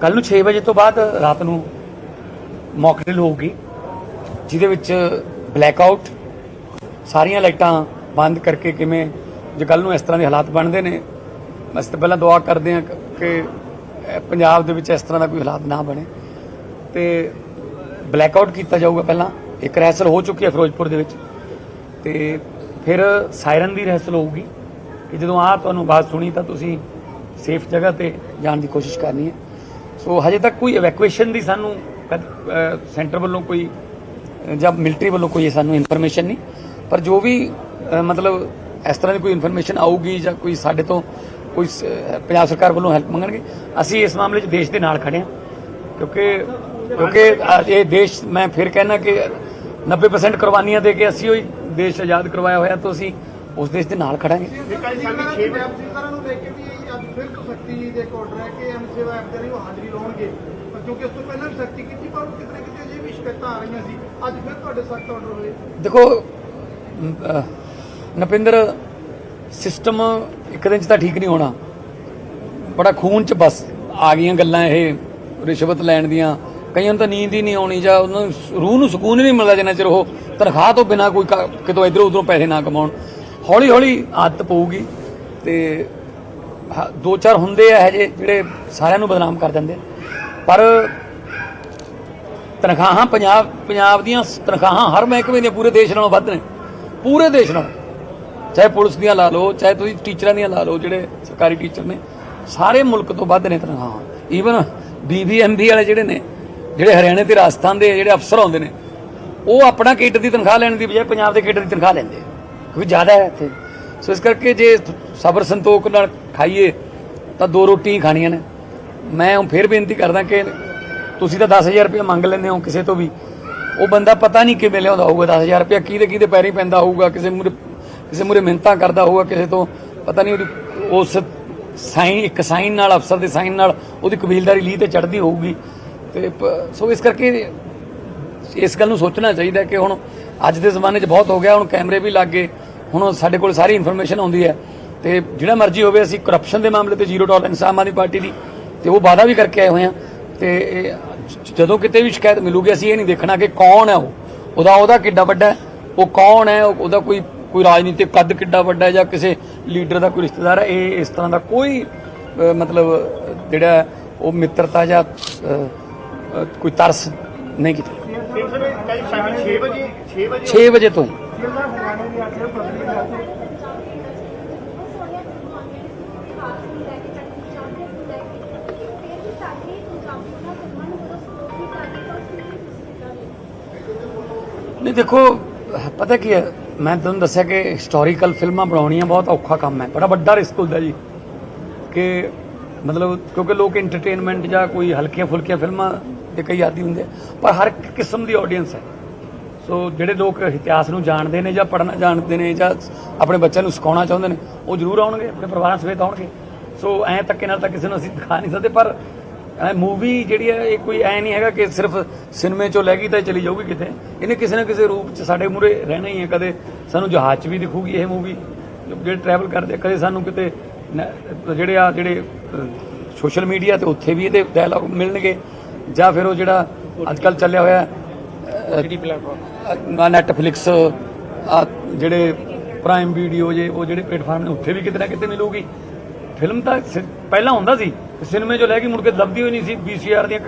ਕੱਲ ਨੂੰ 6 ਵਜੇ ਤੋਂ ਬਾਅਦ ਰਾਤ ਨੂੰ ਮੌਕ ਡਰਿਲ ਹੋਊਗੀ, ਜਿਹਦੇ ਵਿੱਚ ਬਲੈਕ ਆਊਟ ਸਾਰੀਆਂ ਲਾਈਟਾਂ ਬੰਦ ਕਰਕੇ ਕਿਵੇਂ, ਜੇ ਕੱਲ ਨੂੰ ਇਸ ਤਰ੍ਹਾਂ ਦੇ ਹਾਲਾਤ ਬਣਦੇ ਨੇ, ਅਸੀਂ ਤਾਂ ਪਹਿਲਾਂ ਦੁਆ ਕਰਦੇ ਹਾਂ ਕਿ ਪੰਜਾਬ ਦੇ ਵਿੱਚ ਇਸ ਤਰ੍ਹਾਂ ਦਾ ਕੋਈ ਹਾਲਾਤ ਨਾ ਬਣੇ। ਤੇ ਬਲੈਕ ਆਊਟ ਕੀਤਾ ਜਾਊਗਾ ਪਹਿਲਾਂ, ਇੱਕ ਰਹਿਸਲ ਹੋ ਚੁੱਕੀ ਹੈ ਫਿਰੋਜ਼ਪੁਰ ਦੇ ਵਿੱਚ, ਤੇ ਫਿਰ ਸਾਇਰਨ ਦੀ ਰਹਿਸਲ ਹੋਊਗੀ ਕਿ ਜਦੋਂ ਆ ਤੁਹਾਨੂੰ ਬਾਤ ਸੁਣੀ ਤਾਂ ਤੁਸੀਂ ਸੇਫ ਜਗ੍ਹਾ ਤੇ ਜਾਣ ਦੀ ਕੋਸ਼ਿਸ਼ ਕਰਨੀ ਹੈ। ਸੋ ਹਜੇ ਤੱਕ ਕੋਈ ਇਵੈਕੂਏਸ਼ਨ ਦੀ ਸਾਨੂੰ ਸੈਂਟਰ ਵੱਲੋਂ ਕੋਈ ਜਾਂ ਮਿਲਟਰੀ ਵੱਲੋਂ ਕੋਈ ਸਾਨੂੰ ਇਨਫੋਰਮੇਸ਼ਨ ਨਹੀਂ। ਪਰ ਜੋ ਵੀ ਮਤਲਬ ਇਸ ਤਰ੍ਹਾਂ ਦੀ ਕੋਈ ਇਨਫੋਰਮੇਸ਼ਨ ਆਊਗੀ ਜਾਂ ਕੋਈ ਸਾਡੇ ਤੋਂ ਕੋਈ ਪੰਜਾਬ ਸਰਕਾਰ ਵੱਲੋਂ ਹੈਲਪ ਮੰਗਣਗੇ, ਅਸੀਂ ਇਸ ਮਾਮਲੇ 'ਚ ਦੇਸ਼ ਦੇ ਨਾਲ ਖੜੇ ਹਾਂ। ਕਿਉਂਕਿ ਕਿਉਂਕਿ ਇਹ ਦੇਸ਼, ਮੈਂ ਫਿਰ ਕਹਿਣਾ ਕਿ 90% ਕੁਰਬਾਨੀਆਂ ਦੇ ਕੇ ਅਸੀਂ ਉਹ ਦੇਸ਼ ਆਜ਼ਾਦ ਕਰਵਾਇਆ ਹੋਇਆ ਤਾਂ ਅਸੀਂ ਉਸ ਦੇਸ਼ ਦੇ ਨਾਲ ਖੜਾਂਗੇ। ਸਖਤੀ ਦੇ ਇੱਕ ਆਰਡਰ ਹੈ ਕਿ ਐਮਸੀਵਾ ਦੇ ਉਹ ਹਾਜ਼ਰੀ ਲਾਉਣਗੇ। ਪਰ ਕਿਉਂਕਿ ਉਸ ਤੋਂ ਪਹਿਲਾਂ ਵੀ ਸਖਤੀ ਕੀਤੀ, ਪਰ ਕਿਤੇ ਕਿਤੇ ਅਜੇ ਵੀ ਸ਼ਿਕਾਇਤਾਂ ਆ ਰਹੀਆਂ ਸੀ। ਅੱਜ ਫਿਰ ਤੁਹਾਡੇ ਸਖਤ ਆਰਡਰ ਹੋਏ। ਦੇਖੋ ਨਪਿੰਦਰ ਸਿਸਟਮ ਇੱਕ ਦਿਨ ਚ ਤਾਂ ਠੀਕ ਨਹੀਂ ਹੋਣਾ। ਬੜਾ ਖੂਨ ਚ ਬਸ ਆ ਗਈਆਂ ਗੱਲਾਂ ਇਹ ਰਿਸ਼ਵਤ ਲੈਣ ਦੀਆਂ। ਕਈਆਂ ਨੂੰ ਤਾਂ ਨੀਂਦ ਹੀ ਨਹੀਂ ਆਉਣੀ ਜਾਂ ਉਹਨਾਂ ਨੂੰ ਰੂਹ ਨੂੰ ਸਕੂਨ ਹੀ ਨਹੀਂ ਮਿਲਦਾ ਜਿੰਨਾ ਚਿਰ ਉਹ ਤਨਖਾਹ ਤੋਂ ਬਿਨਾ ਕੋਈ ਕਿਤੋਂ ਇਧਰੋਂ ਉਧਰੋਂ ਪੈਸੇ ਨਾ ਕਮਾਉਣ। ਹੌਲੀ ਹੌਲੀ ਆਦਤ ਪਊਗੀ ਤੇ ਦੋ ਚਾਰ ਹੁੰਦੇ ਆ ਇਹ ਜਿਹੇ ਜਿਹੜੇ ਸਾਰਿਆਂ ਨੂੰ ਬਦਨਾਮ ਕਰ ਦਿੰਦੇ ਪਰ ਤਨਖਾਹਾਂ ਪੰਜਾਬ ਪੰਜਾਬ ਦੀਆਂ ਤਨਖਾਹਾਂ ਹਰ ਮਹਿਕਮੇ ਦੀਆਂ ਪੂਰੇ ਦੇਸ਼ ਨਾਲੋਂ ਵੱਧ ਨੇ। ਪੂਰੇ ਦੇਸ਼ ਨਾਲੋਂ। ਚਾਹੇ ਪੁਲਿਸ ਦੀਆਂ ਲਾ ਲਓ, ਚਾਹੇ ਤੁਸੀਂ ਟੀਚਰਾਂ ਦੀਆਂ ਲਾ ਲਓ, ਜਿਹੜੇ ਸਰਕਾਰੀ ਟੀਚਰ ਨੇ, ਸਾਰੇ ਮੁਲਕ ਤੋਂ ਵੱਧ ਨੇ ਤਨਖਾਹਾਂ। ਈਵਨ ਬੀਬੀਐਮਬੀ ਵਾਲੇ ਜਿਹੜੇ ਨੇ, ਜਿਹੜੇ ਹਰਿਆਣੇ ਤੇ ਰਾਜਸਥਾਨ ਦੇ ਜਿਹੜੇ ਅਫਸਰ ਆਉਂਦੇ ਨੇ, ਉਹ ਆਪਣਾ ਕਿੱਟ ਦੀ ਤਨਖਾਹ ਲੈਣ ਦੀ ਬਜਾਏ ਪੰਜਾਬ ਦੇ ਕਿੱਟ ਦੀ ਤਨਖਾਹ ਲੈਂਦੇ ਕਿਉਂਕਿ ਜ਼ਿਆਦਾ ਹੈ ਇੱਥੇ। ਸੋ ਇਸ ਕਰਕੇ ਜੇ ਸਬਰ ਸੰਤੋਖ ਨਾਲ ਖਾਈਏ, ਤਾਂ ਦੋ ਰੋਟੀਆਂ ਹੀ ਖਾਣੀਆਂ ਨੇ। ਮੈਂ ਹੁਣ ਫੇਰ ਬੇਨਤੀ ਕਰਦਾ ਕਿ ਤੁਸੀਂ ਤਾਂ 10000 ਰੁਪਏ ਮੰਗ ਲੈਂਦੇ ਹੋ ਕਿਸੇ ਤੋਂ ਵੀ। ਉਹ ਬੰਦਾ ਪਤਾ ਨਹੀਂ ਕਿਵੇਂ ਲਿਆਉਂਦਾ ਹੋਊਗਾ 10000 ਰੁਪਏ ਕਿਹਦੇ ਕਿਹਦੇ ਪੈਰੀ ਪੈਂਦਾ ਹੋਊਗਾ, ਕਿਸੇ ਮੂਰੇ ਕਿਸੇ ਮੂਰੇ ਮਿਹਨਤਾਂ ਕਰਦਾ ਹੋਊਗਾ ਕਿਸੇ ਤੋਂ। ਪਤਾ ਨਹੀਂ ਉਹਦੀ, ਉਸ ਸਾਈਨ ਇੱਕ ਸਾਈਨ ਨਾਲ, ਅਫਸਰ ਦੇ ਸਾਈਨ ਨਾਲ ਉਹਦੀ ਕਬੀਲਦਾਰੀ ਲੀ ਤੇ ਚੜਦੀ ਹੋਊਗੀ। ਤੇ ਪ- ਸੋ ਇਸ ਕਰਕੇ ਇਸ ਗੱਲ ਨੂੰ ਸੋਚਣਾ ਚਾਹੀਦਾ ਕਿ ਹੁਣ ਅੱਜ ਦੇ ਜ਼ਮਾਨੇ 'ਚ ਬਹੁਤ ਹੋ ਗਿਆ, ਹੁਣ ਕੈਮਰੇ ਵੀ ਲੱਗ ਗਏ। ਹੁਣ ਸਾਡੇ ਕੋਲ ਸਾਰੀ ਇਨਫੋਰਮੇਸ਼ਨ ਆਉਂਦੀ ਹੈ ਤੇ ਜਿਹੜਾ ਮਰਜ਼ੀ ਹੋਵੇ ਅਸੀਂ ਕਰਪਸ਼ਨ ਦੇ ਮਾਮਲੇ ਤੇ zero tolerance Aam Aadmi Party ਦੀ ਤੇ ਉਹ ਵਾਅਦਾ ਵੀ ਕਰਕੇ ਆਏ ਹੋਏ ਆ ਤੇ ਜਦੋਂ ਕਿਤੇ ਵੀ ਸ਼ਿਕਾਇਤ ਮਿਲੂਗੀ ਅਸੀਂ ਇਹ ਨਹੀਂ ਦੇਖਣਾ ਕਿ ਕੌਣ ਹੈ ਉਹ। ਉਹਦਾ ਉਹਦਾ ਕਿੱਡਾ ਵੱਡਾ ਉਹ ਕੌਣ ਹੈ? ਉਹ- ਉਹਦਾ ਕੋਈ ਕੋਈ ਰਾਜਨੀਤਿਕ ਕੱਦ ਕਿੱਡਾ ਵੱਡਾ ਹੈ ਜਾਂ ਕਿਸੇ ਲੀਡਰ ਦਾ ਕੋਈ ਰਿਸ਼ਤੇਦਾਰ ਹੈ? ਇਹ ਇਸ ਤਰ੍ਹਾਂ ਦਾ ਕੋਈ ਮਤਲਬ ਜਿਹੜਾ ਉਹ ਮਿੱਤਰਤਾ ਜਾਂ ਕੋਈ ਤਰਸ ਨਹੀਂ ਕੀਤਾ। ਕੱਲ ਸ਼ਾਮੀ 6 ਵਜੇ 6 ਵਜੇ 6 ਵਜੇ ਤੋਂ। ਨਹੀਂ, ਦੇਖੋ, ਪਤਾ ਕੀ ਹੈ? ਮੈਂ ਤੁਹਾਨੂੰ ਦੱਸਿਆ ਕਿ ਹਿਸਟੋਰੀਕਲ ਫਿਲਮਾਂ ਬਣਾਉਣੀਆਂ ਬਹੁਤ ਔਖਾ ਕੰਮ ਹੈ। ਬੜਾ ਵੱਡਾ ਰਿਸਕ ਹੁੰਦਾ ਜੀ ਕਿ ਮਤਲਬ ਕਿਉਂਕਿ ਲੋਕ ਐਂਟਰਟੇਨਮੈਂਟ ਜਾਂ ਕੋਈ ਹਲਕੀਆਂ ਫੁਲਕੀਆਂ ਫਿਲਮਾਂ ਦੇ ਕਈ ਆਦੀ ਹੁੰਦੇ ਪਰ ਹਰ ਇੱਕ ਕਿਸਮ ਦੀ ਆਡੀਅנס ਹੈ। ਸੋ ਜਿਹੜੇ ਲੋਕ ਇਤਿਹਾਸ ਨੂੰ ਜਾਣਦੇ ਨੇ ਜਾਂ ਪੜ੍ਹਨਾ ਜਾਣਦੇ ਨੇ ਜਾਂ ਆਪਣੇ ਬੱਚਿਆਂ ਨੂੰ ਸਿਖਾਉਣਾ ਚਾਹੁੰਦੇ ਨੇ, ਉਹ ਜ਼ਰੂਰ ਆਉਣਗੇ, ਆਪਣੇ ਪਰਿਵਾਰਾਂ ਸਮੇਤ ਆਉਣਗੇ। ਸੋ ਐਂ ਧੱਕੇ ਨਾਲ ਤਾਂ ਕਿਸੇ ਨੂੰ ਅਸੀਂ ਦਿਖਾ ਨਹੀਂ ਸਕਦੇ, ਪਰ ਮੂਵੀ ਜਿਹੜੀ ਹੈ ਇਹ ਕੋਈ ਐ ਨਹੀਂ ਹੈਗਾ ਕਿ ਸਿਰਫ ਸਿਨੇਮੇ ਚੋਂ ਲੈ ਗਈ ਤਾਂ ਚਲੀ ਜਾਊਗੀ ਕਿਤੇ। ਇਹਨੇ ਕਿਸੇ ਨਾ ਕਿਸੇ ਰੂਪ ਚ ਸਾਡੇ ਮੂਰੇ ਰਹਿਣਾ ਹੀ ਹੈ। ਕਦੇ ਸਾਨੂੰ ਜਹਾਜ਼ 'ਚ ਵੀ ਦਿਖੂਗੀ ਇਹ ਮੂਵੀ ਜਿਹੜੇ ਟਰੈਵਲ ਕਰਦੇ ਆ, ਕਦੇ ਸਾਨੂੰ ਕਿਤੇ ਜਿਹੜੇ ਆ ਜਿਹੜੇ ਸੋਸ਼ਲ ਮੀਡੀਆ ਤੇ ਉੱਥੇ ਵੀ ਇਹਦੇ ਡਾਇਲੌਗ ਮਿਲਣਗੇ। ਜਾਂ ਫਿਰ ਉਹ ਜਿਹੜਾ ਅੱਜ ਕੱਲ ਚੱਲਿਆ ਹੋਇਆ ਜਿਹੜੀ ਪਲੇਟਫਾਰਮ ਨੈਟਫਲਿਕਸ ਆ ਜਿਹੜੇ ਪ੍ਰਾਈਮ ਵੀਡੀਓ ਜੇ ਉਹ ਜਿਹੜੇ ਪਲੇਟਫਾਰਮ ਨੇ ਉੱਥੇ ਵੀ ਕਿਤੇ ਨਾ ਕਿਤੇ ਮਿਲੂਗੀ। ਫਿਲਮ ਤਾਂ ਪਹਿਲਾਂ ਹੁੰਦਾ ਸੀ ਸਿਨੇਮੇ ਚੋਂ ਲੈ ਕੇ ਮੁੜ ਕੇ ਲੱਭਦੀ ਹੋਈ ਨਹੀਂ ਸੀ ਵੀਸੀਆਰ ਦੀਆਂ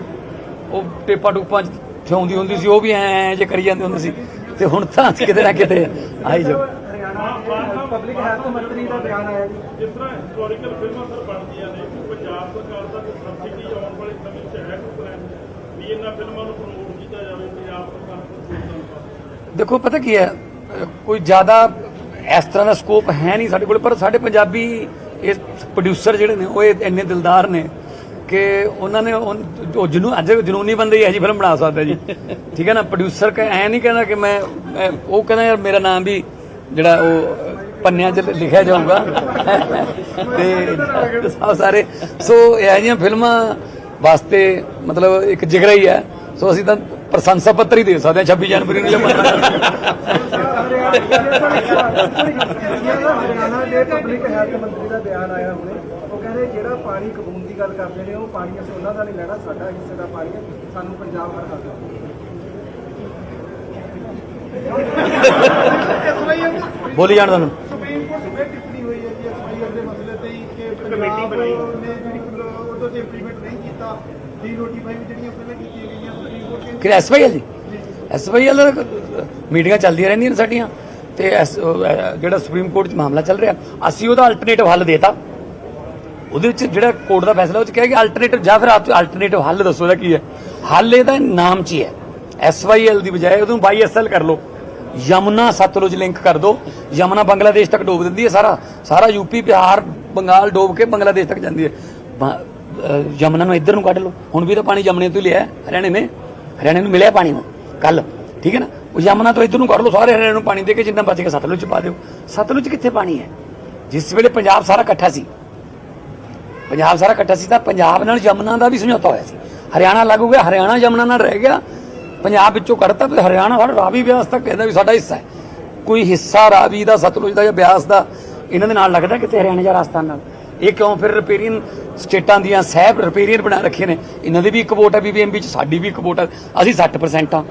ਉਹ ਟੇਪਾਂ ਟੂਪਾਂ ਚ ਥਿਆਉਂਦੀ ਹੁੰਦੀ ਸੀ ਉਹ ਵੀ ਐ ਜੇ ਕਰੀ ਜਾਂਦੇ ਹੁੰਦੇ ਸੀ। ਤੇ ਹੁਣ ਤਾਂ ਕਿਤੇ ਨਾ ਕਿਤੇ ਆਈ ਜਾਓ। ਹਰਿਆਣਾ ਪਬਲਿਕ ਹੈਲਥ ਮੰਤਰੀ ਦਾ ਬਿਆਨ ਆਇਆ ਜੀ। ਜਿਸ ਤਰ੍ਹਾਂ ਹਿਸਟੋਰੀਕਲ ਫਿਲਮਾਂ ਸਰ ਬਣਦੀਆਂ ਨੇ ਪੰਜਾਬ ਸਰਕਾਰ ਦਾ ਕੋਈ ਸਬਸਿਡੀ ਆਉਣ ਵਾਲੇ ਸਮੇਂ 'ਚ ਹੈ ਕੋਈ ਪਲਾਨ ਵੀ ਇਹਨਾਂ ਫਿਲਮਾਂ ਨੂੰ ਪ੍ਰਮੋਟ ਕੀਤਾ ਜਾਵੇ ਪੰਜਾਬ ਸਰਕਾਰ ਤੋਂ ਸਹੂਲਤਾਂ ਦੇਖੋ ਪਤਾ ਕੀ ਹੈ? ਕੋਈ ਜ਼ਿਆਦਾ ਇਸ ਤਰ੍ਹਾਂ ਦਾ ਸਕੋਪ ਹੈ ਨਹੀਂ ਸਾਡੇ ਕੋਲ ਪਰ ਸਾਡੇ ਪੰਜਾਬੀ ਇਹ ਪ੍ਰੋਡਿਊਸਰ ਜਿਹੜੇ ਨੇ, ਉਹ ਇਹ ਇੰਨੇ ਦਿਲਦਾਰ ਨੇ ਕਿ ਉਹਨਾਂ ਨੇ ਉਹ ਉਹ ਜਨੂ, ਅੱਜ ਜਨੂਨੀ ਬੰਦੇ ਹੀ ਇਹ ਜੀ ਫਿਲਮ ਬਣਾ ਸਕਦਾ ਜੀ। ਠੀਕ ਹੈ ਨਾ ਪ੍ਰੋਡਿਊਸਰ ਕਹ ਐ ਨਹੀਂ ਕਹਿੰਦਾ ਕਿ ਮੈਂ ਉਹ ਕਹਿੰਦਾ ਯਾਰ ਮੇਰਾ ਨਾਮ ਵੀ ਜਿਹੜਾ ਉਹ ਪੰਨਿਆਂ 'ਚ ਲਿਖਿਆ ਜਾਊਗਾ। ਤੇ ਸਾਰੇ, ਸੋ ਇਹ ਜਿਹੀਆਂ ਫਿਲਮਾਂ ਵਾਸਤੇ ਮਤਲਬ ਇੱਕ ਜਿਗਰਾ ਹੀ ਹੈ। ਸੋ ਅਸੀਂ ਤਾਂ ਪ੍ਰਸ਼ੰਸਾ ਪੱਤਰ ਹੀ ਦੇ ਸਕਦੇ ਹਾਂ 26 ਜਨਵਰੀ ਨੂੰ ਜਾਂ 15 ਹਰਿਆਣਾ ਦੇ ਪਬਲਿਕ ਹੈਲਥ ਮੰਤਰੀ ਦਾ ਬਿਆਨ ਆਇਆ ਹੁਣੇ ਉਹ ਕਹਿੰਦੇ ਕਹਿੰਦੇ ਜਿਹੜਾ ਪਾਣੀ ਕਬੂਲ ਦੀ ਗੱਲ ਕਰਦੇ ਨੇ ਉਹ ਪਾਣੀ ਅਸੀਂ ਉਹਨਾਂ ਦਾ ਨਹੀਂ ਲੈਣਾ ਸਾਡਾ ਹਿੱਸੇ ਦਾ ਪਾਣੀ ਹੈ ਸਾਨੂੰ ਪੰਜਾਬ ਹਰ ਦਿਓ ਐਸਵਾਈਐਲ ਬੋਲੀ ਜਾਣ ਤੁਹਾਨੂੰ ਸੁਪਰੀਮ ਕੋਰਟ ਨੇ ਟਿੱਪਣੀ ਹੋਈ ਹੈ ਜੀ ਐਸਵਾਈਐਲ ਦੇ ਮਸਲੇ ਤੇ ਹੀ ਕਿ ਪੰਜਾਬ ਨੇ ਜਿਹੜੀ ਉਹਦੇ ਤੇ ਇੰਪਲੀਮੈਂਟ ਨਹੀਂ ਕੀਤਾ ਡੀ ਨੋਟੀਫਾਈ ਜਿਹੜੀਆਂ ਪਹਿਲਾਂ ਕੀਤੀਆਂ ਗਈਆਂ ਸੁਪਰੀਮ ਕੋਰਟ ਕਹਿੰਦੀ ਕਿ ਐਸਵਾਈਐਲ ਜੀ ਐਸਵਾਈਐਲ ਮੀਟਿੰਗਾਂ ਚੱਲਦੀਆਂ ਰਹਿੰਦੀਆਂ ਨੇ ਸਾਡੀਆਂ ਤੇ ਜਿਹੜਾ ਸੁਪਰੀਮ ਕੋਰਟ 'ਚ ਮਾਮਲਾ ਚੱਲ ਰਿਹਾ, ਅਸੀਂ ਉਹਦਾ ਅਲਟਰਨੇਟਿਵ ਹੱਲ ਦੇਤਾ। ਉਹਦੇ ਵਿੱਚ ਜਿਹੜਾ ਕੋਰਟ ਦਾ ਫੈਸਲਾ, ਉਹ 'ਚ ਕਿਹਾ ਕਿ ਅਲਟਰਨੇਟਿਵ ਜਾਂ ਫਿਰ ਆਪ ਅਲਟਰਨੇਟਿਵ ਹੱਲ ਦੱਸੋ ਇਹਦਾ ਕੀ ਹੈ। ਹੱਲ ਇਹਦਾ ਨਾਮ 'ਚ ਹੀ ਹੈ। ਐਸਵਾਈਐਲ ਦੀ ਬਜਾਏ ਉਹਨੂੰ ਬਾਈਐਸਐਲ ਕਰ ਲਓ। ਯਮੁਨਾ ਸਤਲੁਜ ਲਿੰਕ ਕਰ ਦਿਓ ਯਮੁਨਾ ਬੰਗਲਾਦੇਸ਼ ਤੱਕ ਡੋਬ ਦਿੰਦੀ ਹੈ ਸਾਰਾ। ਸਾਰਾ ਯੂਪੀ ਬਿਹਾਰ, ਬੰਗਾਲ ਡੋਬ ਕੇ ਬੰਗਲਾਦੇਸ਼ ਤੱਕ ਜਾਂਦੀ ਹੈ। ਬ- ਯਮੁਨਾ ਨੂੰ ਇੱਧਰ ਨੂੰ ਕੱਢ ਲਓ। ਹੁਣ ਵੀ ਤਾਂ ਪਾਣੀ ਯਮੁਨੇ ਤੋਂ ਲਿਆ ਹਰਿਆਣੇ ਨੇ ਹਰਿਆਣੇ ਨੂੰ ਮਿਲਿਆ ਪਾਣੀ ਹੁਣ ਕੱਲ ਠੀਕ ਹੈ ਨਾ? ਉਹ ਯਮੁਨਾ ਤੋਂ ਇੱਧਰ ਨੂੰ ਕਰ ਲਓ, ਸਾਰੇ ਹਰਿਆਣੇ ਨੂੰ ਪਾਣੀ ਦੇ ਕੇ ਜਿੰਨਾ ਬਚ ਕੇ ਸਤਲੁਜ ਪਾ ਦਿਓ। ਸਤਲੁਜ ਕਿੱਥੇ ਪਾਣੀ ਹੈ? ਜਿਸ ਵੇਲੇ ਪੰਜਾਬ ਸਾਰਾ ਇਕੱਠਾ ਸੀ। ਪੰਜਾਬ ਸਾਰਾ ਇਕੱਠਾ ਸੀ ਤਾਂ ਪੰਜਾਬ ਨਾਲ ਯਮੁਨਾ ਦਾ ਵੀ ਸਮਝੌਤਾ ਹੋਇਆ ਸੀ। ਹਰਿਆਣਾ ਲੱਗ ਗਿਆ, ਹਰਿਆਣਾ ਯਮੁਨਾ ਨਾਲ ਰਹਿ ਗਿਆ। ਪੰਜਾਬ ਵਿੱਚੋਂ ਕੱਢਤਾ ਤੇ ਹਰਿਆਣਾ ਸਾਡਾ ਰਾਵੀ ਬਿਆਸ ਤੱਕ ਕਹਿੰਦਾ ਵੀ ਸਾਡਾ ਹਿੱਸਾ ਹੈ। ਕੋਈ ਹਿੱਸਾ ਰਾਵੀ ਦਾ, ਸਤਲੁਜ ਦਾ ਜਾਂ ਬਿਆਸ ਦਾ ਇਹਨਾਂ ਦੇ ਨਾਲ ਲੱਗਦਾ ਕਿਤੇ ਹਰਿਆਣਾ ਜਾਂ ਰਾਜਸਥਾਨ ਨਾਲ? ਇਹ ਕਿਉਂ ਫਿਰ ਰਿਪੇਰੀਅਨ ਸਟੇਟਾਂ ਦੀਆਂ ਸਹਿਬ ਰਿਪੇਰੀਅਨ ਬਣਾ ਰੱਖੇ ਨੇ? ਇਹਨਾਂ ਦੀ ਵੀ ਇੱਕ ਵੋਟ ਹੈ ਬੀਬੀਐਮਬੀ ਚ, ਸਾਡੀ ਵੀ ਇੱਕ ਵੋਟ ਹੈ ਅਸੀਂ 60% ਆ।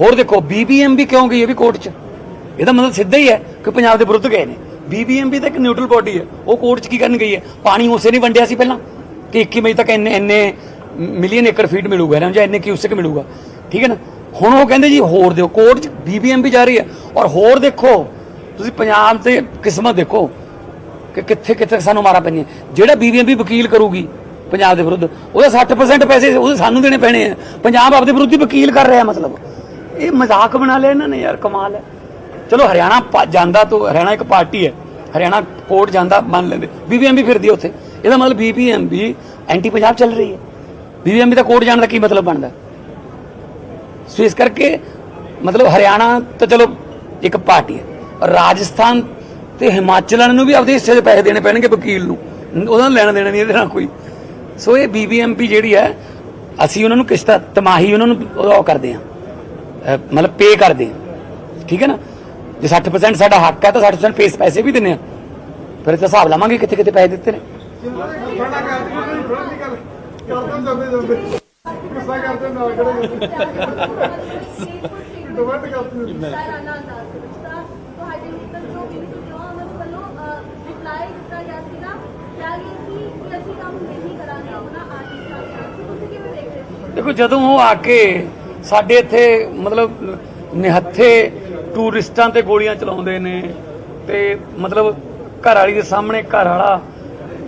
ਹੋਰ ਦੇਖੋ ਬੀਬੀਐਮਬੀ ਕਿਉਂ ਗਈ ਇਹ ਵੀ ਕੋਰਟ ਚ? ਇਹਦਾ ਮਤਲਬ ਸਿੱਧਾ ਹੀ ਹੈ ਕਿ ਪੰਜਾਬ ਦੇ ਵਿਰੁੱਧ ਗਏ ਨੇ। ਬੀਬੀਐਮਬੀ ਤਾਂ ਇੱਕ ਨਿਊਟਰਲ ਬਾਡੀ ਹੈ। ਉਹ ਕੋਰਟ 'ਚ ਕੀ ਕਰਨ ਗਈ ਹੈ? ਪਾਣੀ ਉਸੇ ਨਹੀਂ ਵੰਡਿਆ ਸੀ ਪਹਿਲਾਂ ਕਿ 21 ਮਈ ਤੱਕ ਇੰਨੇ ਇੰਨੇ ਮਿਲੀਅਨ ਏਕੜ ਫੀਟ ਮਿਲੂਗਾ ਇਹਨਾਂ ਜਾਂ ਇੰਨੇ ਕਿਊਸਕ ਮਿਲੂਗਾ। ਠੀਕ ਹੈ ਨਾ? ਹੁਣ ਉਹ ਕਹਿੰਦੇ ਜੀ, ਹੋਰ ਦਿਓ ਕੋਰਟ 'ਚ ਬੀਬੀਐਮਬੀ ਜਾ ਰਹੀ ਹੈ। ਔਰ ਹੋਰ ਦੇਖੋ, ਤੁਸੀਂ ਪੰਜਾਬ ਤੇ ਕਿਸਮਤ ਦੇਖੋ। ਕਿ ਕਿੱਥੇ ਕਿੱਥੇ ਸਾਨੂੰ ਮਾਰਾ ਪੈਂਦੀਆਂ। ਜਿਹੜਾ ਬੀਬੀਐਮਬੀ ਵਕੀਲ ਕਰੂਗੀ ਪੰਜਾਬ ਦੇ ਵਿਰੁੱਧ, ਉਹਦਾ 60% ਪੈਸੇ ਉਹਦੇ ਸਾਨੂੰ ਦੇਣੇ ਪੈਣੇ ਆ। ਪੰਜਾਬ ਆਪਦੇ ਵਿਰੁੱਧ ਹੀ ਵਕੀਲ ਕਰ ਰਿਹਾ ਮਤਲਬ। ਇਹ ਮਜ਼ਾਕ ਬਣਾ ਲਿਆ ਇਹਨਾਂ ਨੇ ਯਾਰ, ਕਮਾਲ ਹੈ। ਚਲੋ ਹਰਿਆਣਾ ਜਾਂਦਾ ਤਾਂ, ਹਰਿਆਣਾ ਇੱਕ ਪਾਰਟੀ ਹੈ। ਹਰਿਆਣਾ ਕੋਰਟ ਜਾਂਦਾ, ਮੰਨ ਲੈਂਦੇ। ਬੀਬੀਐਮਬੀ ਫਿਰਦੀ ਉੱਥੇ। ਇਹਦਾ ਮਤਲਬ ਬੀਬੀਐਮਬੀ ਐਂਟੀ ਪੰਜਾਬ ਚੱਲ ਰਹੀ ਹੈ। ਬੀਬੀਐਮਬੀ ਦਾ ਕੋਰਟ ਜਾਣ ਦਾ ਕੀ ਮਤਲਬ ਬਣਦਾ? ਸੋ ਇਸ ਕਰਕੇ ਮਤਲਬ ਹਰਿਆਣਾ ਤਾਂ ਚਲੋ ਇੱਕ ਪਾਰਟੀ ਹੈ। ਰਾਜਸਥਾਨ ਤੇ ਹਿਮਾਚਲ ਨੂੰ ਵੀ ਆਪਦੇ ਹਿੱਸੇ ਦੇ ਪੈਸੇ ਦੇਣੇ ਪੈਣਗੇ ਵਕੀਲ ਨੂੰ। ਉਹਦਾ ਨਾਲ ਲੈਣਾ ਦੇਣਾ ਨਹੀਂ ਇਹਦੇ ਨਾਲ ਕੋਈ। ਸੋ ਇਹ ਬੀਬੀਐਮਪੀ ਜਿਹੜੀ ਹੈ ਅਸੀਂ ਉਹਨਾਂ ਨੂੰ ਕਿਸ਼ਤਾ ਤਮਾਹੀ ਉਹਨਾਂ ਨੂੰ ਉਹ ਕਰਦੇ ਹਾਂ। ਅਹ ਮਤਲਬ ਪੇ ਕਰਦੇ ਹਾਂ। ਠੀਕ ਹੈ ਨਾ? ਜੇ 60% ਸਾਡਾ ਹੱਕ ਹੈ ਤਾਂ 60% ਫੇਸ ਪੈਸੇ ਵੀ ਦਿੰਦੇ ਆ ਫਿਰ ਤਾਂ ਹਿਸਾਬ ਲਾਵਾਂਗੇ ਕਿੱਥੇ ਕਿੱਥੇ ਪੈਸੇ ਦਿੱਤੇ ਨੇ। ਕਰਦੇ ਨੇ ਫ਼ਰਕ ਦੀ ਗੱਲ ਕਰਦੇ ਦੰਦੇ ਦੰਦੇ ਗੁੱਸਾ ਕਰਦੇ ਨਾਲ ਕਰਦੇ ਤੁਹਾਡੇ ਉੱਤਰ ਜੋ ਵੀ ਜੋ ਉਹਨਾਂ ਵੱਲੋਂ ਰਿਪਲਾਈ ਦਿੱਤਾ ਗਿਆ ਸੀਗਾ, ਕਿਹਾ ਗਿਆ ਸੀ ਕਿ ਅਸੀਂ ਕੰਮ ਨਹੀਂ ਕਰਾਂਗੇ, ਆਪਣਾ ਆਰਟਿਸਟਾਂ ਨਾਲ ਤੁਸੀਂ ਕਿਵੇਂ ਦੇਖ ਰਹੇ ਦੇਖੋ, ਜਦੋਂ ਉਹ ਆ ਕੇ ਸਾਡੇ ਇੱਥੇ ਮਤਲਬ ਨਿਹੱਥੇ ਟੂਰਿਸਟਾਂ ਤੇ ਗੋਲੀਆਂ ਚਲਾਉਂਦੇ ਨੇ ਤੇ ਮਤਲਬ ਘਰ ਵਾਲੀ ਦੇ ਸਾਹਮਣੇ ਘਰ ਵਾਲਾ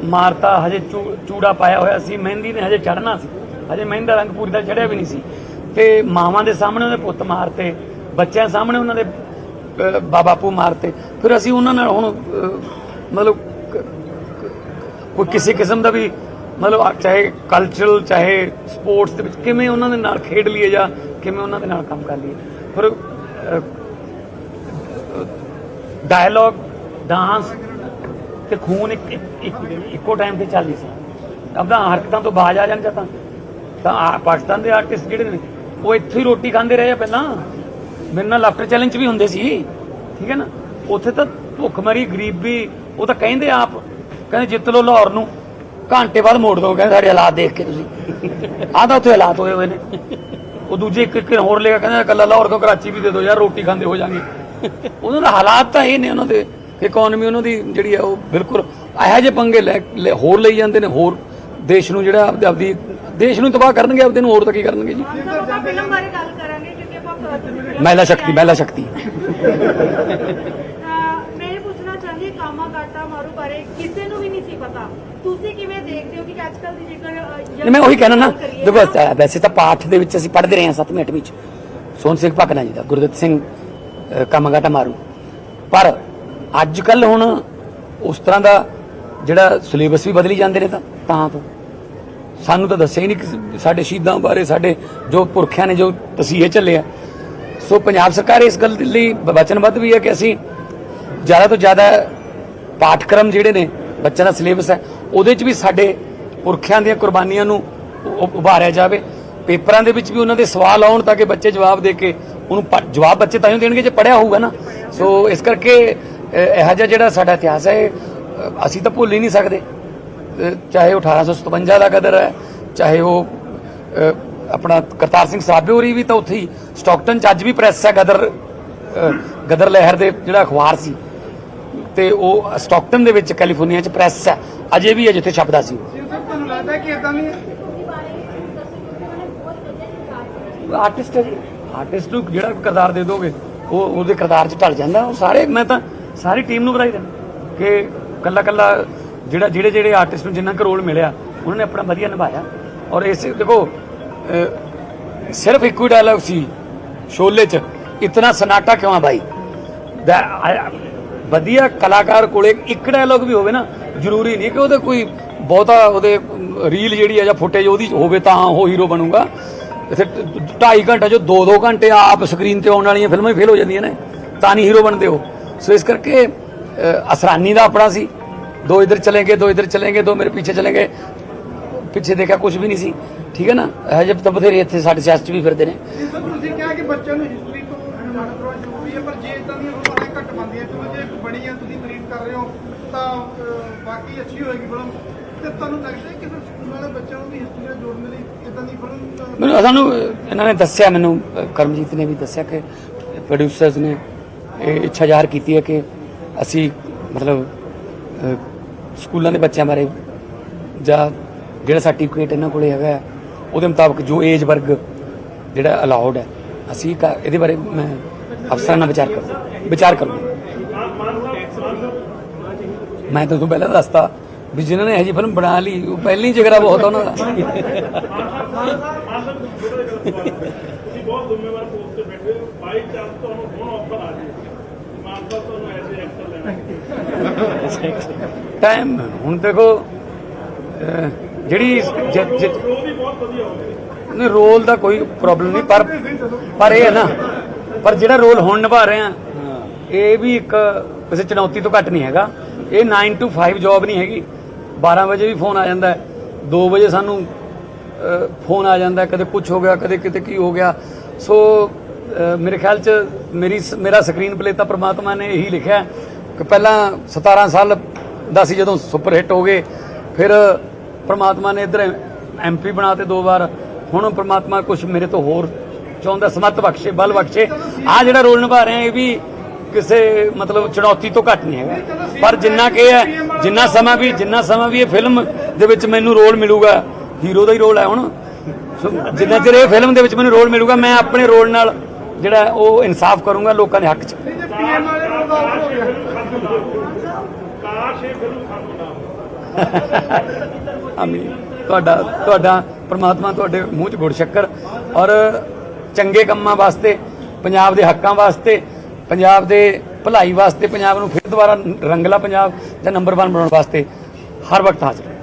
ਮਾਰਤਾ, ਹਜੇ ਚੂ- ਚੂੜਾ ਪਾਇਆ ਹੋਇਆ ਸੀ, ਮਹਿੰਦੀ ਨੇ ਹਜੇ ਚੜਨਾ ਸੀ। ਹਜੇ ਮਹਿੰਦਾ ਰੰਗ ਪੂਰੀ ਦਾ ਚੜਿਆ ਵੀ ਨਹੀਂ ਸੀ। ਤੇ ਮਾਵਾਂ ਦੇ ਸਾਹਮਣੇ ਉਹਦੇ ਪੁੱਤ ਮਾਰਤੇ, ਬੱਚਿਆਂ ਸਾਹਮਣੇ ਉਹਨਾਂ ਦੇ ਬਾਬਾਪੂ ਬਾ- ਬਾਪੂ ਮਾਰਤੇ। ਫਿਰ ਅਸੀਂ ਉਹਨਾਂ ਨਾਲ ਹੁਣ ਮਤਲਬ ਕੋਈ ਕਿਸੇ ਕਿਸਮ ਦਾ ਵੀ, ਮਤਲਬ ਚਾਹੇ ਕਲਚਰਲ ਚਾਹੇ ਸਪੋਰਟਸ ਦੇ ਵਿੱਚ ਕਿਵੇਂ ਉਹਨਾਂ ਦੇ ਨਾਲ ਖੇਡ ਲਈਏ ਜਾਂ ਕਿਵੇਂ ਉਹਨਾਂ ਦੇ ਨਾਲ ਕੰਮ ਕਰ ਲਈਏ। ਫਿਰ ਡਾਇਲੌਗ ਡਾਂਸ ਤੇ ਖੂਨ ਇੱਕ, ਇੱਕੋ ਟਾਈਮ ਤੇ ਚੱਲ ਨਹੀਂ ਸਕਦਾ। ਆਪਦਾ ਹਰਕਤਾਂ ਤੋਂ ਬਾਜ ਆ ਜਾਣ ਜਾਂ ਤਾਂ ਆ- ਪਾਕਿਸਤਾਨ ਦੇ ਆਰਟਿਸਟ ਜਿਹੜੇ ਨੇ, ਉਹ ਇੱਥੇ ਹੀ ਰੋਟੀ ਖਾਂਦੇ ਰਹੇ ਆ ਪਹਿਲਾਂ। ਮੇਰੇ ਨਾਲ ਲਾਫਟਰ ਚੈਲੰਜ ਵੀ ਹੁੰਦੇ ਸੀ। ਠੀਕ ਹੈ ਨਾ? ਉੱਥੇ ਤਾਂ ਭੁੱਖਮਰੀ, ਗਰੀਬੀ, ਉਹ ਤਾਂ ਕਹਿੰਦੇ ਆਪ, ਕਹਿੰਦੇ ਜਿੱਤ ਲੋ ਲਾਹੌਰ ਨੂੰ। ਘੰਟੇ ਬਾਅਦ ਮੋੜ ਦੋ ਕਹਿੰਦੇ ਸਾਡੇ ਹਾਲਾਤ ਦੇਖ ਕੇ ਤੁਸੀਂ। ਆਹ ਤਾਂ ਉੱਥੇ ਹਾਲਾਤ ਹੋਏ ਹੋਏ ਨੇ। ਉਹ ਦੂਜੇ ਇੱਕ ਇੱਕ ਹੋਰ ਲੈ ਕੇ ਕੱਲਾ ਲਾਹੌਰ ਕੋ ਕਰਾਚੀ ਵੀ ਦੇ ਦਿਓ, ਯਾਰ ਰੋਟੀ ਖਾਂਦੇ ਹੋ ਜਾਣਗੇ। ਉਹਨਾਂ ਦਾ ਹਾਲਾਤ ਤਾਂ ਇਹ ਨੇ ਉਹਨਾਂ ਦੇ ਇਕਨੋਮੀ ਉਹਨਾਂ ਦੀ ਜਿਹੜੀ ਆ ਉਹ ਬਿਲਕੁਲ ਇਹੋ ਜਿਹੇ ਪੰਗੇ ਲੈ ਹੋਰ ਲਈ ਜਾਂਦੇ ਨੇ, ਹੋਰ ਦੇਸ਼ ਨੂੰ ਜਿਹੜਾ ਆਪਦੀ ਆਪਦੀ ਦੇਸ਼ ਨੂੰ ਤਬਾਹ ਕਰਨਗੇ, ਆਪਦੇ ਨੂੰ ਹੋਰ ਤਾਂ ਕੀ ਕਰਨਗੇ ਜੀ? ਫਿਲਮ ਬਾਰੇ ਗੱਲ ਕਰਾਂਗੇ, ਕਿਉਂਕਿ ਆਪਾਂ ਮਹਿਲਾ ਸ਼ਕਤੀ ਮਹਿਲਾ ਸ਼ਕਤੀ। ਮੈਂ ਇਹ ਪੁੱਛਣਾ ਚਾਹੁੰਦੀ ਹਾਂ ਕਾਮਾ ਕਾਟਾ ਮਾਰੂ ਬਾਰੇ ਕਿਸੇ ਨੂੰ ਵੀ ਨਹੀਂ ਸੀ ਪਤਾ। ਤੁਸੀਂ ਕਿਵੇਂ ਦੇਖਦੇ ਹੋ ਕਿ ਅੱਜ ਕੱਲ ਦੀ ਜੇਕਰ ਮੈਂ ਉਹੀ ਕਹਿਣਾ ਨਾ ਦੇਖੋ ਵੈਸੇ ਤਾਂ ਪਾਠ ਦੇ ਵਿੱਚ ਅਸੀਂ ਪੜ੍ਹਦੇ ਰਹੇ ਹਾਂ 7ਵੀਂ 8ਵੀਂ ਵਿੱਚ। ਸੋਹਣ ਸਿੰਘ ਭਕਨਾ ਜੀ ਦਾ ਗੁਰਦਿੱਤ ਸਿੰਘ ਕਾਮਾਗਾਟਾ ਮਾਰੂ। ਪਰ ਅੱਜ ਕੱਲ ਹੁਣ ਉਸ ਤਰ੍ਹਾਂ ਦਾ ਜਿਹੜਾ ਸਿਲੇਬਸ ਵੀ ਬਦਲੀ ਜਾਂਦੇ ਨੇ ਤਾਂ ਤਾਂ ਤੋਂ। ਸਾਨੂੰ ਤਾਂ ਦੱਸਿਆ ਹੀ ਨਹੀਂ ਸਾਡੇ ਸ਼ਹੀਦਾਂ ਬਾਰੇ ਸਾਡੇ ਜੋ ਪੁਰਖਿਆਂ ਨੇ ਜੋ ਤਸੀਹੇ ਚੱਲੇ ਆ ਸੋ ਪੰਜਾਬ ਸਰਕਾਰ ਇਸ ਗੱਲ ਦੇ ਲਈ ਵਚਨਬੱਧ ਵੀ ਹੈ ਕਿ ਅਸੀਂ ਜ਼ਿਆਦਾ ਤੋਂ ਜ਼ਿਆਦਾ ਪਾਠਕ੍ਰਮ ਜਿਹੜੇ ਨੇ ਬੱਚਿਆਂ ਦਾ ਸਿਲੇਬਸ ਹੈ ਉਹਦੇ 'ਚ ਵੀ ਸਾਡੇ ਪੁਰਖਿਆਂ ਦੀਆਂ ਕੁਰਬਾਨੀਆਂ ਨੂੰ ਉਭਾਰਿਆ ਜਾਵੇ। ਪੇਪਰਾਂ ਦੇ ਵਿੱਚ ਵੀ ਉਹਨਾਂ ਦੇ ਸਵਾਲ ਆਉਣ ਤਾਂ ਕਿ ਬੱਚੇ ਜਵਾਬ ਦੇ ਕੇ ਉਹਨੂੰ ਪ- ਜਵਾਬ ਬੱਚੇ ਤਾਂ ਹੀ ਦੇਣਗੇ ਜੇ ਪੜਿਆ ਹੋਊਗਾ ਨਾ। ਸੋ ਇਸ ਕਰਕੇ ਇਹੋ ਜਿਹਾ ਜਿਹੜਾ ਸਾਡਾ ਇਤਿਹਾਸ ਹੈ ਇਹ, ਅਸੀਂ ਤਾਂ ਭੁੱਲ ਹੀ ਨਹੀਂ ਸਕਦੇ। ਚਾਹੇ ਉਹ 1857 ਦਾ ਕਦਰ ਹੈ ਚਾਹੇ ਉਹ ਆਪਣਾ ਕਰਤਾਰ ਸਿੰਘ ਸਾਬੇ ਹੋਰੀ ਵੀ ਤਾਂ ਉੱਥੇ ਹੀ ਸਟਾਕਟਨ ਚ ਅੱਜ ਵੀ ਪ੍ਰੈਸ ਹੈ ਗਦਰ ਗਦਰ ਲਹਿਰ ਦੇ ਜਿਹੜਾ ਅਖਬਾਰ ਸੀ। ਤੇ ਉਹ ਸਟਾਕਟਨ ਦੇ ਵਿੱਚ ਕੈਲੀਫੋਰਨੀਆ ਚ ਪ੍ਰੈਸ ਹੈ। ਅਜੇ ਵੀ ਹੈ ਜਿੱਥੇ ਛਪਦਾ ਸੀ। ਤੁਹਾਨੂੰ ਲੱਗਦਾ ਕਿ ਇਦਾਂ ਦੀ ਉਹਦੇ ਬਾਰੇ ਦੱਸੋ ਕਿਉਂਕਿ ਉਹਨਾਂ ਨੇ ਬਹੁਤ ਵਧੀਆ ਕਿਰਦਾਰ ਕੀਤਾ ਆਰਟਿਸਟ ਹੈ ਆਰਟਿਸਟ ਨੂੰ ਜਿਹੜਾ ਕਿਰਦਾਰ ਦੇ ਦੋਗੇ ਉਹ ਉਹਦੇ ਕਿਰਦਾਰ 'ਚ ਢਲ ਜਾਂਦਾ। ਉਹ ਸਾਰੇ ਮੈਂ ਤਾਂ ਸਾਰੀ ਟੀਮ ਨੂੰ ਵਧਾਈ ਦਿੰਦਾ ਕਿ ਕੱਲਾ ਕੱਲਾ ਜਿਹੜਾ ਜਿਹੜੇ ਜਿਹੜੇ ਆਰਟਿਸਟ ਨੂੰ ਜਿੰਨਾ ਕੁ ਰੋਲ ਮਿਲਿਆ ਉਹਨਾਂ ਨੇ ਆਪਣਾ ਵਧੀਆ ਨਿਭਾਇਆ। ਔਰ ਇਸ ਦੇਖੋ ਸਿਰਫ ਇੱਕੋ ਹੀ ਡਾਇਲੌਗ ਸੀ ਸ਼ੋਲੇ 'ਚ। ਇਤਨਾ ਸਨਾਟਾ ਕਿਉਂ ਆ ਬਾਈ? ਦਾ- ਵਧੀਆ ਕਲਾਕਾਰ ਕੋਲੇ ਇੱਕ ਡਾਇਲੌਗ ਵੀ ਹੋਵੇ ਨਾ ਜ਼ਰੂਰੀ ਨਹੀਂ ਕਿ ਉਹਦੇ ਕੋਈ ਬਹੁਤਾ ਉਹਦੇ ਰੀਲ ਜਿਹੜੀ ਹੈ ਜਾਂ ਫੁਟੇਜ ਉਹਦੀ ਹੋਵੇ ਤਾਂ ਉਹ ਹੀਰੋ ਬਣੂਗਾ। ਇੱਥੇ 2.5 ਘੰਟਾ ਜੋ 2-2 ਘੰਟੇ ਆਪ ਸਕਰੀਨ ਤੇ ਆਉਣ ਵਾਲੀਆਂ ਫਿਲਮਾਂ ਹੀ ਫੇਲ ਹੋ ਜਾਂਦੀਆਂ ਨੇ ਤਾਂ ਨਹੀਂ ਹੀਰੋ ਬਣਦੇ ਹੋ ਸੋ ਇਸ ਕਰਕੇ ਅ, ਅਸਰਾਨੀ ਦਾ ਆਪਣਾ ਸੀ। ਦੋ ਇਧਰ ਚਲੇਗੇ ਦੋ ਇਧਰ ਚਲੇਗੇ ਦੋ ਮੇਰੇ ਪਿੱਛੇ ਚਲੇਗੇ। ਪਿੱਛੇ ਦੇਖਿਆ ਕੁਝ ਵੀ ਨਹੀਂ ਸੀ। ਠੀਕ ਹੈ ਨਾ? ਹਜੇ ਤਾਂ ਬਥੇਰੇ ਇੱਥੇ ਸਾਡੇ ਸਿਆਸਤ 'ਚ ਵੀ ਫਿਰਦੇ ਨੇ। ਤੁਸੀਂ ਕਿਹਾ ਕਿ ਬੱਚਿਆਂ ਨੂੰ ਹਿਸਟਰੀ ਤੋਂ ਜਾਣਨਾ ਥੋੜਾ ਜ਼ਰੂਰੀ ਹੈ ਪਰ ਜੇ ਇਦਾਂ ਦੀਆਂ ਫਿਲਮਾਂ ਘੱਟ ਬਣਦੀਆਂ ਚਲੋ ਜੇ ਬਣੀ ਤੁਸੀਂ ਤਾਰੀਫ ਕਰ ਰਹੇ ਹੋ ਤਾਂ ਬਾਕੀ ਅੱਛੀ ਹੋਏਗੀ ਫਿਲਮ। ਤੇ ਤੁਹਾਨੂੰ ਲੱਗਦਾ ਕਿ ਫਿਰ ਸਕੂਲ ਵਾਲੇ ਬੱਚਿਆਂ ਨੂੰ ਵੀ ਹਿਸਟਰੀ ਨਾਲ ਜੋੜਨ ਲਈ ਇਦਾਂ ਦੀ ਫਿਲਮ ਅਹ, ਮੈਨੂੰ ਸਾਨੂੰ ਇਹਨਾਂ ਨੇ ਦੱਸਿਆ ਮੈਨੂੰ ਕਰਮਜੀਤ ਨੇ ਵੀ ਦੱਸਿਆ ਕਿ ਪ੍ਰੋਡਿਊਸਰਸ ਨੇ ਇਹ ਇੱਛਾ ਜ਼ਾਹਰ ਕੀਤੀ ਹੈ ਕਿ ਅਸੀਂ ਮਤਲਬ ਸਕੂਲਾਂ ਦੇ ਬੱਚਿਆਂ ਬਾਰੇ ਜਾਂ ਜਿਹੜਾ ਸਰਟੀਫਿਕੇਟ ਇਹਨਾਂ ਕੋਲੇ ਹੈਗਾ ਉਹਦੇ ਮੁਤਾਬਕ ਜੋ ਏਜ ਵਰਗ ਜਿਹੜਾ ਅਲਾਉਡ ਹੈ ਅਸੀਂ ਇਹਦੇ ਬਾਰੇ ਮੈਂ ਅਫਸਰਾਂ ਨਾਲ ਵਿਚਾਰ ਕਰ ਵਿਚਾਰ ਕਰੂੰਗਾ। ਮੈਂ ਤਾਂ ਤੁਹਾਨੂੰ ਪਹਿਲਾਂ ਦੱਸਤਾ ਵੀ ਜਿਨ੍ਹਾਂ ਨੇ ਇਹ ਜੀ ਫਿਲਮ ਬਣਾ ਲਈ ਉਹ ਪਹਿਲੀ ਜਿਗਰਾ ਬਹੁਤ ਉਹਨਾਂ ਦਾ। ਟਾਈਮ ਹੁਣ ਦੇਖੋ ਜਿਹੜੀ ਜ- ਜ- ਰੋਲ ਦਾ ਕੋਈ ਪ੍ਰੋਬਲਮ ਨਹੀਂ, ਪਰ ਪਰ ਇਹ ਹੈ ਨਾ, ਪਰ ਜਿਹੜਾ ਰੋਲ ਹੁਣ ਨਿਭਾ ਰਹੇ ਆ, ਇਹ ਵੀ ਇੱਕ ਕਿਸੇ ਚੁਣੌਤੀ ਤੋਂ ਘੱਟ ਨਹੀਂ ਹੈਗਾ। ਇਹ 9 to 5 ਜੌਬ ਨਹੀਂ ਹੈਗੀ। 12 ਵਜੇ ਵੀ ਫੋਨ ਆ ਜਾਂਦਾ ਹੈ। 2 ਵਜੇ ਸਾਨੂੰ ਫੋਨ ਆ ਜਾਂਦਾ ਕਦੇ ਕੁਝ ਹੋ ਗਿਆ, ਕਦੇ ਕਿਤੇ ਕੀ ਹੋ ਗਿਆ। ਸੋ ਮੇਰੇ ਖਿਆਲ ਚ ਮੇਰੀ ਸ- ਮੇਰਾ ਸਕਰੀਨ ਪਲੇ ਤਾਂ ਪ੍ਰਮਾਤਮਾ ਨੇ ਇਹੀ ਲਿਖਿਆ ਕਿ ਪਹਿਲਾਂ 17 ਸਾਲ ਦਾ ਸੀ ਜਦੋਂ ਸੁਪਰ ਹਿੱਟ ਹੋ ਗਏ, ਫਿਰ ਪ੍ਰਮਾਤਮਾ ਨੇ ਇਧਰ ਐਮਪੀ ਬਣਾਤੇ ਦੋ ਵਾਰ। ਹੁਣ ਪ੍ਰਮਾਤਮਾ ਕੁਝ ਮੇਰੇ ਤੋਂ ਹੋਰ ਚਾਹੁੰਦਾ, ਸਮੱਤ ਬਖਸ਼ੇ, ਬਲ ਬਖਸ਼ੇ। ਆ ਜਿਹੜਾ ਰੋਲ ਨਿਭਾ ਰਹੇ ਆ, ਇਹ ਵੀ ਕਿਸੇ ਮਤਲਬ ਚੁਣੌਤੀ ਤੋਂ ਘੱਟ ਨਹੀਂ ਹੈਗਾ। ਪਰ ਜਿੰਨਾ ਕਿ ਹੈ, ਜਿੰਨਾ ਸਮਾਂ ਵੀ, ਜਿੰਨਾ ਸਮਾਂ ਵੀ ਇਹ ਫਿਲਮ ਦੇ ਵਿੱਚ ਮੈਨੂੰ ਰੋਲ ਮਿਲੂਗਾ ਹੀਰੋ ਦਾ ਹੀ ਰੋਲ ਹੈ ਹੁਣ। ਜਿੰਨਾ ਚਿਰ ਇਹ ਫਿਲਮ ਦੇ ਵਿੱਚ ਮੈਨੂੰ ਰੋਲ ਮਿਲੂਗਾ, ਮੈਂ ਆਪਣੇ ਰੋਲ ਨਾਲ ਜਿਹੜਾ ਉਹ ਇਨਸਾਫ ਕਰੂੰਗਾ ਲੋਕਾਂ ਦੇ ਹੱਕ 'ਚ। ਕਾਸ਼ ਇਹ ਫਿਲਮ ਆਮੀਨ। ਤੁਹਾਡਾ ਤੁਹਾਡਾ ਪ੍ਰਮਾਤਮਾ ਤੁਹਾਡੇ ਮੂੰਹ 'ਚ ਗੁੜ ਸ਼ੱਕਰ ਔਰ ਚੰਗੇ ਕੰਮਾਂ ਵਾਸਤੇ, ਪੰਜਾਬ ਦੇ ਹੱਕਾਂ ਵਾਸਤੇ, ਪੰਜਾਬ ਦੇ ਭਲਾਈ ਵਾਸਤੇ, ਪੰਜਾਬ ਨੂੰ ਫਿਰ ਦੁਬਾਰਾ ਰੰਗਲਾ ਪੰਜਾਬ ਜਾਂ ਨੰਬਰ 1 ਬਣਾਉਣ ਵਾਸਤੇ ਹਰ ਵਕਤ ਹਾਜ਼ਰ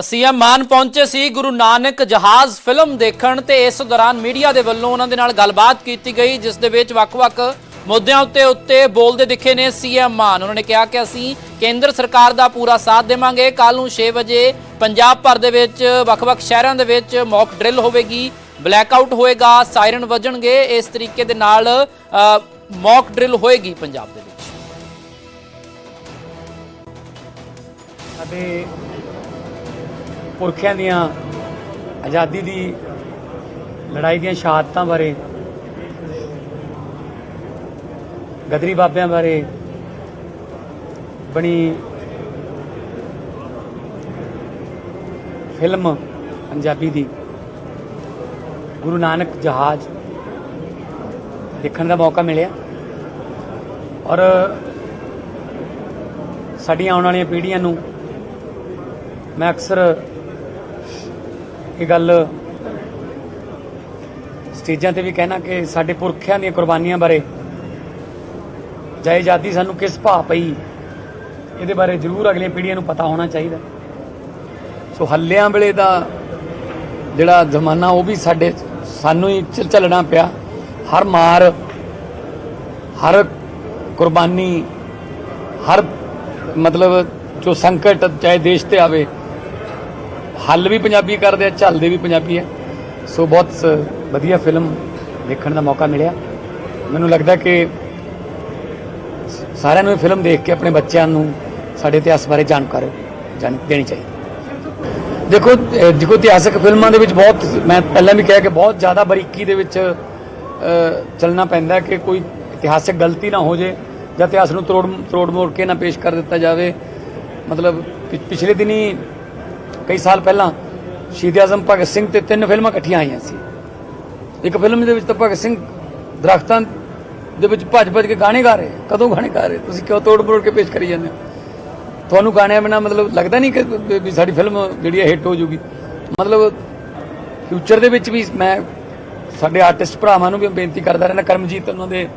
ਤਾਂ ਸੀਐਮ ਮਾਨ ਪਹੁੰਚੇ ਸੀ ਗੁਰੂ ਨਾਨਕ ਜਹਾਜ਼ ਫਿਲਮ ਦੇਖਣ ਤੇ ਇਸ ਦੌਰਾਨ ਮੀਡੀਆ ਦੇ ਵੱਲੋਂ ਉਹਨਾਂ ਦੇ ਨਾਲ ਗੱਲਬਾਤ ਕੀਤੀ ਗਈ, ਜਿਸ ਦੇ ਵਿੱਚ ਵੱਖ-ਵੱਖ ਮੁੱਦਿਆਂ ਉੱਤੇ ਉੱਤੇ ਬੋਲਦੇ ਦਿਖੇ ਨੇ ਸੀਐਮ ਮਾਨ। ਉਹਨਾਂ ਨੇ ਕਿਹਾ ਕਿ ਅਸੀਂ ਕੇਂਦਰ ਸਰਕਾਰ ਦਾ ਪੂਰਾ ਸਾਥ ਦੇਵਾਂਗੇ। ਕੱਲ ਨੂੰ 6 ਵਜੇ ਪੰਜਾਬ ਭਰ ਦੇ ਵਿੱਚ ਵੱਖ-ਵੱਖ ਸ਼ਹਿਰਾਂ ਦੇ ਵਿੱਚ ਮੌਕ ਡਰਿਲ ਹੋਵੇਗੀ, ਬਲੈਕਆਊਟ ਹੋਏਗਾ, ਸਾਇਰਨ ਵੱਜਣਗੇ। ਇਸ ਤਰੀਕੇ ਦੇ ਨਾਲ ਮੌਕ ਡਰਿਲ ਹੋਏਗੀ ਪੰਜਾਬ ਦੇ ਵਿੱਚ। ਸਾਡੇ ਪੁਰਖਿਆਂ ਦੀਆਂ ਆਜ਼ਾਦੀ ਦੀ ਲੜਾਈ ਦੀਆਂ ਸ਼ਹਾਦਤਾਂ ਬਾਰੇ, ਗਦਰੀ ਬਾਬਿਆਂ ਬਾਰੇ ਬਣੀ ਫਿਲਮ ਪੰਜਾਬੀ ਦੀ, ਗੁਰੂ ਨਾਨਕ ਜਹਾਜ਼ ਦੇਖਣ ਦਾ ਮੌਕਾ ਮਿਲਿਆ। ਔਰ ਸਾਡੀਆਂ ਆਉਣ ਵਾਲੀਆਂ ਪੀੜ੍ਹੀਆਂ ਨੂੰ ਮੈਂ ਅਕਸਰ ਇਹ ਗੱਲ ਸਟੇਜਾਂ ਤੇ ਵੀ ਕਹਿਣਾ ਕਿ ਸਾਡੇ ਪੁਰਖਿਆਂ ਦੀਆਂ ਕੁਰਬਾਨੀਆਂ ਬਾਰੇ ਜੈ ਆਜ਼ਾਦੀ ਸਾਨੂੰ ਕਿਸ ਭਾਅ ਪਈ, ਇਹਦੇ ਬਾਰੇ ਜ਼ਰੂਰ ਅਗਲੀਆਂ ਪੀੜ੍ਹੀਆਂ ਨੂੰ ਪਤਾ ਹੋਣਾ ਚਾਹੀਦਾ। ਸੋ ਹੱਲਿਆਂ ਵੇਲੇ ਦਾ ਜਿਹੜਾ ਜ਼ਮਾਨਾ, ਉਹ ਵੀ ਸਾਡੇ, ਸਾਨੂੰ ਹੀ ਚ- ਝੱਲਣਾ ਪਿਆ। ਹਰ ਮਾਰ, ਹਰ ਕੁਰਬਾਨੀ, ਹਰ ਮਤਲਬ ਜੋ ਸੰਕਟ ਚਾਹੇ ਦੇਸ਼ ਤੇ ਆਵੇ ਹੱਲ ਵੀ ਪੰਜਾਬੀ ਕਰਦੇ ਆ, ਝੱਲਦੇ ਵੀ ਪੰਜਾਬੀ ਆ। ਸੋ ਬਹੁਤ ਸ- ਵਧੀਆ ਫਿਲਮ ਦੇਖਣ ਦਾ ਮੌਕਾ ਮਿਲਿਆ। ਮੈਨੂੰ ਲੱਗਦਾ ਕਿ ਸਾਰਿਆਂ ਨੂੰ ਇਹ ਫਿਲਮ ਦੇਖ ਕੇ ਆਪਣੇ ਬੱਚਿਆਂ ਨੂੰ, ਸਾਡੇ ਇਤਿਹਾਸ ਬਾਰੇ ਜਾਣਕਾਰੀ, ਜਾਣ ਦੇਣੀ ਚਾਹੀਦੀ। ਦੇਖੋ ਦੇਖੋ ਇਤਿਹਾਸਕ ਫਿਲਮਾਂ ਦੇ ਵਿੱਚ ਬਹੁਤ, ਮੈਂ ਪਹਿਲਾਂ ਵੀ ਕਿਹਾ ਕਿ ਬਹੁਤ ਜ਼ਿਆਦਾ ਬਰੀਕੀ ਦੇ ਵਿੱਚ ਚੱਲਣਾ ਪੈਂਦਾ ਕਿ ਕੋਈ ਇਤਿਹਾਸਕ ਗਲਤੀ ਨਾ ਹੋ ਜੇ ਜਾਂ ਇਤਿਹਾਸ ਨੂੰ ਤਰੋੜ ਤਰੋੜ ਮੋੜ ਕੇ ਨਾ ਪੇਸ਼ ਕਰ ਦਿੱਤਾ ਜਾਵੇ। ਮਤਲਬ ਪਿ- ਪਿਛਲੇ ਦਿਨੀ ਕਈ ਸਾਲ ਪਹਿਲਾਂ ਸ਼ਹੀਦ ਆਜ਼ਮ ਭਗਤ ਸਿੰਘ ਤੇ ਤਿੰਨ ਫਿਲਮਾਂ ਇਕੱਠੀਆਂ ਆਈਆਂ ਸੀ। ਇੱਕ ਫਿਲਮ ਦੇ ਵਿੱਚ ਤਾਂ ਭਗਤ ਸਿੰਘ ਦਰਖਤਾਂ ਦੇ ਵਿੱਚ ਭੱਜ ਭੱਜ ਕੇ ਗਾਣੇ ਗਾ ਰਹੇ। ਕਦੋਂ ਗਾਣੇ ਗਾ ਰਹੇ? ਤੁਸੀਂ ਕਿਉਂ ਤੋੜ ਮੋੜ ਕੇ ਪੇਸ਼ ਕਰੀ ਜਾਂਦੇ ਹੋ? ਤੁਹਾਨੂੰ ਗਾਣਿਆਂ ਬਿਨਾ ਮਤਲਬ ਲੱਗਦਾ ਨਹੀਂ ਕਿ ਵੀ- ਸਾਡੀ ਫਿਲਮ ਜਿਹੜੀ ਹੈ ਹਿੱਟ ਹੋ ਜੂਗੀ? ਮਤਲਬ ਫਿਊਚਰ ਦੇ ਵਿੱਚ ਵੀ ਮੈਂ ਸਾਡੇ ਆਰਟਿਸਟ ਭਰਾਵਾਂ ਨੂੰ ਵੀ ਬੇਨਤੀ ਕਰਦਾ ਰਹਿਣਾ ਕਰਮਜੀਤ ਉਹਨਾਂ ਦੇ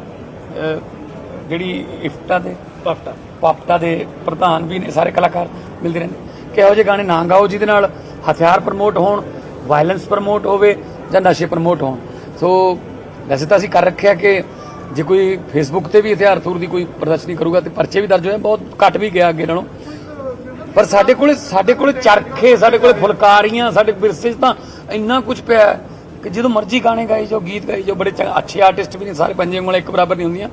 ਜਿਹੜੀ ਇਫਟਾ ਦੇ ਪਾਪਟਾ। ਪਾਪਟਾ ਦੇ ਪ੍ਰਧਾਨ ਵੀ ਨੇ ਸਾਰੇ ਕਲਾਕਾਰ ਮਿਲਦੇ ਰਹਿੰਦੇ। ਕਿ ਇਹੋ ਜਿਹੇ ਗਾਣੇ ਨਾ ਗਾਓ ਜਿਹਦੇ ਨਾਲ ਹਥਿਆਰ ਪ੍ਰਮੋਟ ਹੋਣ ਵਾਇਲੈਂਸ ਪ੍ਰਮੋਟ ਹੋਵੇ ਜਾਂ ਨਸ਼ੇ ਪ੍ਰਮੋਟ ਹੋਣ। ਸੋ ਵੈਸੇ ਤਾਂ ਅਸੀਂ ਕਰ ਰੱਖਿਆ ਕਿ ਜੇ ਕੋਈ ਫੇਸਬੁੱਕ ਤੇ ਵੀ ਹਥਿਆਰ ਥੂਰ ਦੀ ਕੋਈ ਪ੍ਰਦਰਸ਼ਨੀ ਕਰੂਗਾ ਤੇ ਪਰਚੇ ਵੀ ਦਰਜ ਹੋਏ, ਬਹੁਤ ਘੱਟ ਵੀ ਗਿਆ ਅੱਗੇ ਨਾਲੋਂ। ਪਰ ਸਾਡੇ ਕੋਲੇ ਸਾਡੇ ਕੋਲੇ ਚਰਖੇ, ਸਾਡੇ ਕੋਲੇ ਫੁਲਕਾਰੀਆਂ, ਸਾਡੇ ਵਿਰਸੇ 'ਚ ਤਾਂ ਇੰਨਾ ਕੁਝ ਪਿਆ ਕਿ ਜਦੋਂ ਮਰਜ਼ੀ ਗਾਣੇ ਗਾਈ ਜੋ ਗੀਤ ਗਾਈ ਜੋ ਬੜੇ ਚੰਗੇ- ਅੱਛੇ ਆਰਟਿਸਟ ਵੀ ਨੇ, ਸਾਰੇ ਪੰਜੇ ਉਂਗਲਾਂ ਇੱਕ ਬਰਾਬਰ ਨਹੀਂ ਹੁੰਦੀਆਂ।